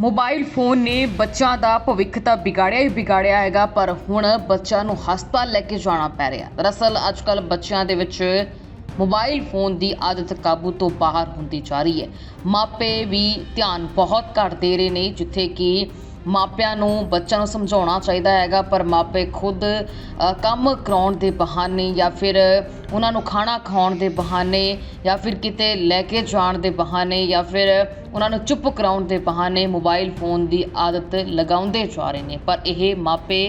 Mobile phone ਨੇ ਬੱਚਿਆਂ ਦਾ ਭਵਿੱਖ ਤਾਂ ਵਿਗਾੜਿਆ ਹੀ ਵਿਗਾੜਿਆ ਹੈਗਾ, ਪਰ ਹੁਣ ਬੱਚਿਆਂ ਨੂੰ ਹਸਪਤਾਲ ਲੈ ਕੇ ਜਾਣਾ ਪੈ ਰਿਹਾ। ਦਰਅਸਲ, ਅੱਜਕੱਲ ਬੱਚਿਆਂ ਦੇ ਵਿੱਚ ਮੋਬਾਈਲ ਫੋਨ ਦੀ ਆਦਤ ਕਾਬੂ ਤੋਂ ਬਾਹਰ ਹੁੰਦੀ ਜਾ ਰਹੀ ਹੈ। ਮਾਪੇ ਵੀ ਧਿਆਨ ਬਹੁਤ ਘੱਟ ਦੇ ਰਹੇ ਨੇ, ਜਿੱਥੇ ਕਿ ਮਾਪਿਆਂ ਨੂੰ ਬੱਚਿਆਂ ਨੂੰ ਸਮਝਾਉਣਾ ਚਾਹੀਦਾ ਹੈਗਾ, ਪਰ ਮਾਪੇ ਖੁਦ ਕੰਮ ਕਰਾਉਣ ਦੇ ਬਹਾਨੇ ਜਾਂ ਫਿਰ ਉਹਨਾਂ ਨੂੰ ਖਾਣਾ ਖਾਉਣ ਦੇ ਬਹਾਨੇ ਜਾਂ ਫਿਰ ਕਿਤੇ ਲੈ ਕੇ ਜਾਣ ਦੇ ਬਹਾਨੇ ਜਾਂ ਫਿਰ ਉਹਨਾਂ ਨੂੰ ਚੁੱਪ ਕਰਾਉਣ ਦੇ ਬਹਾਨੇ ਮੋਬਾਈਲ ਫੋਨ ਦੀ ਆਦਤ ਲਗਾਉਂਦੇ ਜਾ ਰਹੇ ਨੇ। ਪਰ ਇਹ ਮਾਪੇ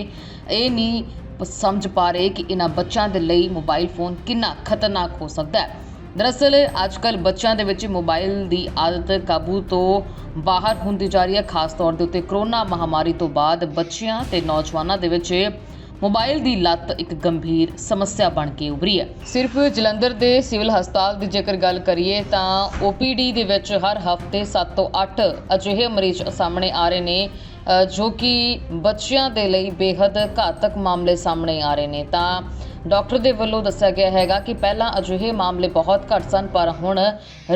ਇਹ ਨਹੀਂ ਸਮਝ ਪਾ ਰਹੇ ਕਿ ਇਹਨਾਂ ਬੱਚਿਆਂ ਦੇ ਲਈ ਮੋਬਾਈਲ ਫੋਨ ਕਿੰਨਾ ਖਤਰਨਾਕ ਹੋ ਸਕਦਾ ਹੈ। ਦਰਅਸਲ ਅੱਜਕੱਲ ਬੱਚਿਆਂ ਦੇ ਵਿੱਚ ਮੋਬਾਈਲ ਦੀ ਆਦਤ ਕਾਬੂ ਤੋਂ ਬਾਹਰ ਹੁੰਦੀ ਜਾ ਰਹੀ ਹੈ। ਖਾਸ ਤੌਰ ਦੇ ਉੱਤੇ ਕਰੋਨਾ ਮਹਾਮਾਰੀ ਤੋਂ ਬਾਅਦ ਬੱਚਿਆਂ ਤੇ ਨੌਜਵਾਨਾਂ ਦੇ ਵਿੱਚ ਮੋਬਾਈਲ ਦੀ ਲੱਤ ਇੱਕ ਗੰਭੀਰ ਸਮੱਸਿਆ ਬਣ ਕੇ ਉਭਰੀ ਹੈ। ਸਿਰਫ ਜਲੰਧਰ ਦੇ ਸਿਵਲ ਹਸਪਤਾਲ ਦੀ ਜੇਕਰ ਗੱਲ ਕਰੀਏ ਤਾਂ OPD ਦੇ ਵਿੱਚ ਹਰ ਹਫ਼ਤੇ 7 ਤੋਂ 8 ਅਜਿਹੇ ਮਰੀਜ਼ ਸਾਹਮਣੇ ਆ ਰਹੇ ਨੇ ਜੋ ਕਿ ਬੱਚਿਆਂ ਦੇ ਲਈ ਬੇहद ਘਾਤਕ ਮਾਮਲੇ ਸਾਹਮਣੇ ਆ ਰਹੇ ਨੇ। ਤਾਂ ਡਾਕਟਰ ਦੇ ਵੱਲੋਂ ਦੱਸਿਆ ਗਿਆ ਹੈਗਾ ਕਿ ਪਹਿਲਾਂ ਅਜਿਹੇ ਮਾਮਲੇ ਬਹੁਤ ਘੱਟ ਸਨ ਪਰ ਹੁਣ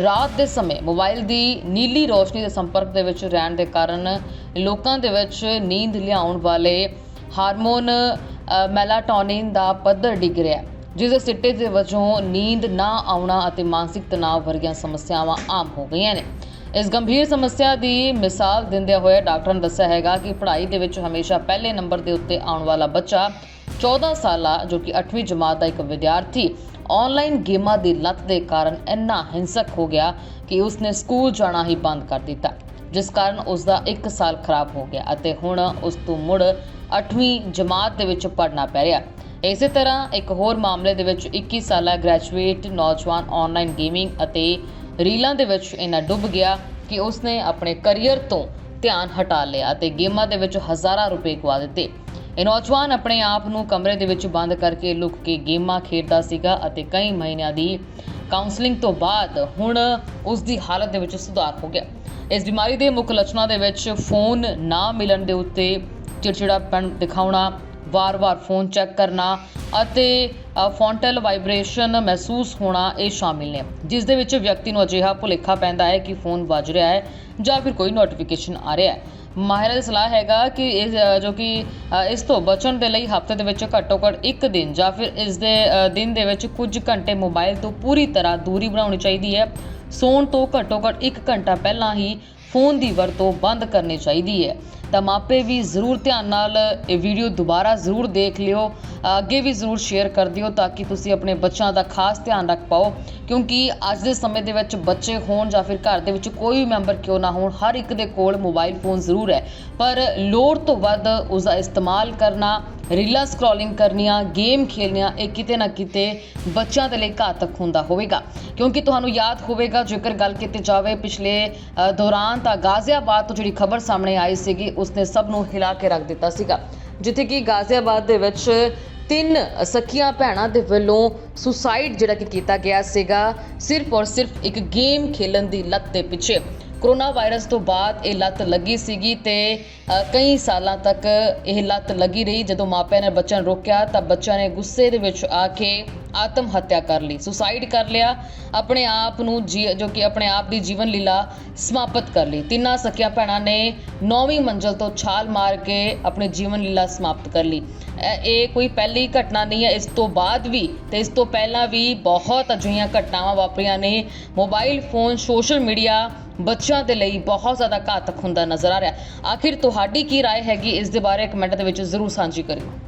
ਰਾਤ ਦੇ ਸਮੇਂ ਮੋਬਾਈਲ ਦੀ ਨੀਲੀ ਰੋਸ਼ਨੀ ਦੇ ਸੰਪਰਕ ਦੇ ਵਿੱਚ ਰਹਿਣ ਦੇ ਕਾਰਨ ਲੋਕਾਂ ਦੇ ਵਿੱਚ ਨੀਂਦ ਲਿਆਉਣ ਵਾਲੇ ਹਾਰਮੋਨ ਅ, ਮੈਲਾਟੋਨਿਨ ਦਾ ਪੱਧਰ ਡਿੱਗ ਰਿਹਾ ਹੈ ਜਿਸ ਦੇ ਸਿੱਟੇ ਦੇ ਵਜੋਂ ਨੀਂਦ ਨਾ ਆਉਣਾ ਅਤੇ ਮਾਨਸਿਕ ਤਣਾਅ ਵਰਗੀਆਂ ਸਮੱਸਿਆਵਾਂ ਆਮ ਹੋ ਗਈਆਂ ਨੇ। ਇਸ ਗੰਭੀਰ ਸਮੱਸਿਆ ਦੀ ਮਿਸਾਲ ਦਿੰਦਿਆਂ ਹੋਇਆ ਡਾਕਟਰ ਨੇ ਦੱਸਿਆ ਹੈਗਾ ਕਿ ਪੜ੍ਹਾਈ ਦੇ ਵਿੱਚ ਹਮੇਸ਼ਾ ਪਹਿਲੇ ਨੰਬਰ ਦੇ ਉੱਤੇ ਆਉਣ ਵਾਲਾ ਬੱਚਾ 14 ਸਾਲਾ, ਜੋ ਕਿ 8ਵੀਂ ਜਮਾਤ ਦਾ ਇੱਕ ਵਿਦਿਆਰਥੀ ਆਨਲਾਈਨ ਗੇਮਾਂ ਦੀ ਲੱਤ ਦੇ ਕਾਰਨ ਇੰਨਾ ਹਿੰਸਕ ਹੋ ਗਿਆ ਕਿ ਉਸਨੇ ਸਕੂਲ ਜਾਣਾ ਹੀ ਬੰਦ ਕਰ ਦਿੱਤਾ, ਜਿਸ ਕਾਰਨ ਉਸ ਦਾ 1 ਸਾਲ ਖਰਾਬ ਹੋ ਗਿਆ ਅਤੇ ਹੁਣ ਉਸ ਤੋਂ ਮੁੜ 8ਵੀਂ ਜਮਾਤ ਦੇ ਵਿੱਚ ਪੜ੍ਹਨਾ ਪੈ ਰਿਹਾ। ਇਸੇ ਤਰ੍ਹਾਂ ਇੱਕ ਹੋਰ ਮਾਮਲੇ ਦੇ ਵਿੱਚ 21 ਸਾਲਾ ਗ੍ਰੈਜੂਏਟ ਨੌਜਵਾਨ ਆਨਲਾਈਨ ਗੇਮਿੰਗ ਅਤੇ ਰੀਲਾਂ ਦੇ ਵਿੱਚ ਇੰਨਾ ਡੁੱਬ ਗਿਆ ਕਿ ਉਸਨੇ ਆਪਣੇ ਕੈਰੀਅਰ ਤੋਂ ਧਿਆਨ ਹਟਾ ਲਿਆ ਅਤੇ ਗੇਮਾਂ ਦੇ ਵਿੱਚ ਹਜ਼ਾਰਾਂ ਰੁਪਏ ਗਵਾ ਦਿੱਤੇ। ਇਹ ਨੌਜਵਾਨ ਆਪਣੇ ਆਪ ਨੂੰ ਕਮਰੇ ਦੇ ਵਿੱਚ ਬੰਦ ਕਰਕੇ ਲੁਕ ਕੇ ਗੇਮਾਂ ਖੇਡਦਾ ਸੀਗਾ ਅਤੇ ਕਈ ਮਹੀਨਿਆਂ ਦੀ ਕਾਉਂਸਲਿੰਗ ਤੋਂ ਬਾਅਦ ਹੁਣ ਉਸ ਦੀ ਹਾਲਤ ਦੇ ਵਿੱਚ ਸੁਧਾਰ ਹੋ ਗਿਆ। ਇਸ ਬਿਮਾਰੀ ਦੇ ਮੁੱਖ ਲੱਛਣਾਂ ਦੇ ਵਿੱਚ ਫੋਨ ਨਾ ਮਿਲਣ ਦੇ ਉੱਤੇ ਚਿੜਚਿੜਾਪਣ ਦਿਖਾਉਣਾ ਵਾਰ-ਵਾਰ ਫੋਨ ਚੈੱਕ ਕਰਨਾ ਅਤੇ ਫੌਂਟਲ ਵਾਈਬ੍ਰੇਸ਼ਨ ਮਹਿਸੂਸ ਹੋਣਾ ਇਹ ਸ਼ਾਮਿਲ ਨੇ। ਜਿਸ ਦੇ ਵਿੱਚ ਵਿਅਕਤੀ ਨੂੰ ਅਜਿਹਾ ਭੁਲੇਖਾ ਪੈਂਦਾ ਹੈ ਕਿ ਫੋਨ ਵੱਜ ਰਿਹਾ ਹੈ ਜਾਂ ਫਿਰ ਕੋਈ ਨੋਟੀਫਿਕੇਸ਼ਨ ਆ ਰਿਹਾ ਹੈ। ਮਾਹਿਰਾਂ ਦੀ ਸਲਾਹ ਹੈਗਾ ਕਿ ਇਸ ਜੋ ਕਿ ਇਸ ਤੋਂ ਬਚਣ ਦੇ ਲਈ ਹਫ਼ਤੇ ਦੇ ਵਿੱਚ ਘੱਟੋ ਘੱਟ ਇੱਕ ਦਿਨ ਜਾਂ ਫਿਰ ਇਸ ਦੇ ਦਿਨ ਦੇ ਵਿੱਚ ਕੁਝ ਘੰਟੇ ਮੋਬਾਈਲ ਤੋਂ ਪੂਰੀ ਤਰ੍ਹਾਂ ਦੂਰੀ ਬਣਾਉਣੀ ਚਾਹੀਦੀ ਹੈ। ਸੌਣ ਤੋਂ ਘੱਟੋ ਘੱਟ 1 ਘੰਟਾ ਪਹਿਲਾਂ ਹੀ ਫੋਨ ਦੀ ਵਰਤੋਂ ਬੰਦ ਕਰਨੀ ਚਾਹੀਦੀ ਹੈ। ਤਾਂ ਮਾਪੇ ਵੀ ਜ਼ਰੂਰ ਧਿਆਨ ਨਾਲ ਇਹ ਵੀਡੀਓ ਦੁਬਾਰਾ ਜ਼ਰੂਰ ਦੇਖ ਲਿਓ। ਅੱਗੇ ਵੀ ਜ਼ਰੂਰ ਸ਼ੇਅਰ ਕਰ ਦਿਓ ਤਾਂ ਕਿ ਤੁਸੀਂ ਆਪਣੇ ਬੱਚਿਆਂ ਦਾ ਖਾਸ ਧਿਆਨ ਰੱਖ ਪਾਓ। ਕਿਉਂਕਿ ਅੱਜ ਦੇ ਸਮੇਂ ਦੇ ਵਿੱਚ ਬੱਚੇ ਹੋਣ ਜਾਂ ਫਿਰ ਘਰ ਦੇ ਵਿੱਚ ਕੋਈ ਵੀ ਮੈਂਬਰ ਕਿਉਂ ਨਾ ਹੋਣ, ਹਰ ਇੱਕ ਦੇ ਕੋਲ ਮੋਬਾਈਲ ਫੋਨ ਜ਼ਰੂਰ ਹੈ। ਪਰ ਲੋੜ ਤੋਂ ਵੱਧ ਉਸ ਦਾ ਇਸਤੇਮਾਲ ਕਰਨਾ ਰੀਲਾਂ ਸਕਰੋਲਿੰਗ ਕਰਨੀਆਂ, ਗੇਮ ਖੇਲਣੀਆਂ, ਇਹ ਕਿਤੇ ਨਾ ਕਿਤੇ ਬੱਚਿਆਂ ਦੇ ਲਈ ਘਾਤਕ ਹੁੰਦਾ ਹੋਵੇਗਾ। ਕਿਉਂਕਿ ਤੁਹਾਨੂੰ ਯਾਦ ਹੋਵੇਗਾ, ਜੇਕਰ ਗੱਲ ਕੀਤੀ ਜਾਵੇ, ਪਿਛਲੇ ਦੌਰਾਨ ਤਾਂ ਗਾਜ਼ੀਆਬਾਦ ਤੋਂ ਜਿਹੜੀ ਖਬਰ ਸਾਹਮਣੇ ਆਈ ਸੀਗੀ, ਉਸਨੇ ਸਭ ਨੂੰ ਹਿਲਾ ਕੇ ਰੱਖ ਦਿੱਤਾ ਸੀਗਾ। ਜਿੱਥੇ ਕਿ ਗਾਜ਼ੀਆਬਾਦ ਦੇ ਵਿੱਚ ਤਿੰਨ ਸਕੀਆਂ ਭੈਣਾਂ ਦੇ ਵੱਲੋਂ ਸੁਸਾਈਡ ਜਿਹੜਾ ਕਿ ਕੀਤਾ ਗਿਆ ਸੀਗਾ, ਸਿਰਫ ਔਰ ਸਿਰਫ ਇੱਕ ਗੇਮ ਖੇਲਣ ਦੀ ਲੱਤ ਦੇ ਪਿੱਛੇ। ਕਰੋਨਾ ਵਾਇਰਸ ਤੋਂ ਬਾਅਦ ਇਹ ਲੱਤ ਲੱਗੀ ਸੀਗੀ ਤੇ ਕਈ ਸਾਲਾਂ ਤੱਕ ਇਹ ਲੱਤ ਲੱਗੀ ਰਹੀ। ਜਦੋਂ ਮਾਪਿਆਂ ਨੇ ਬੱਚਿਆਂ ਨੂੰ ਰੋਕਿਆ ਤਾਂ ਬੱਚਿਆਂ ਨੇ ਗੁੱਸੇ ਦੇ ਵਿੱਚ ਆ ਕੇ ਆਤਮ ਹੱਤਿਆ ਕਰ ਲਈ ਸੁਸਾਈਡ ਕਰ ਲਿਆ ਆਪਣੇ ਆਪ ਨੂੰ ਜੀ- ਜੋ ਕਿ ਆਪਣੇ ਆਪ ਦੀ ਜੀਵਨ ਲੀਲਾ ਸਮਾਪਤ ਕਰ ਲਈ ਤਿੰਨਾਂ ਸਕਿਆ ਭੈਣਾਂ ਨੇ 9ਵੀਂ ਮੰਜ਼ਲ ਤੋਂ ਛਾਲ ਮਾਰ ਕੇ ਆਪਣੀ ਜੀਵਨ ਲੀਲਾ ਸਮਾਪਤ ਕਰ ਲਈ ਇਹ ਇਹ ਕੋਈ ਪਹਿਲੀ ਘਟਨਾ ਨਹੀਂ ਹੈ ਇਸ ਤੋਂ ਬਾਅਦ ਵੀ ਤੇ ਇਸ ਤੋਂ ਪਹਿਲਾਂ ਵੀ ਬਹੁਤ ਅਜਿਹੀਆਂ ਘਟਨਾਵਾਂ ਵਾਪਰੀਆਂ ਨੇ ਮੋਬਾਈਲ ਫੋਨ ਸੋਸ਼ਲ ਮੀਡੀਆ ਬੱਚਿਆਂ ਦੇ ਲਈ ਬਹੁਤ ਜ਼ਿਆਦਾ ਘਾਤਕ ਹੁੰਦਾ ਨਜ਼ਰ ਆ ਰਿਹਾ ਆਖਿਰ ਤੁਹਾਡੀ ਕੀ رائے ਹੈਗੀ ਇਸ ਦੇ ਬਾਰੇ ਕਮੈਂਟ ਦੇ ਵਿੱਚ ਜ਼ਰੂਰ ਸਾਂਝੀ ਕਰਿਓ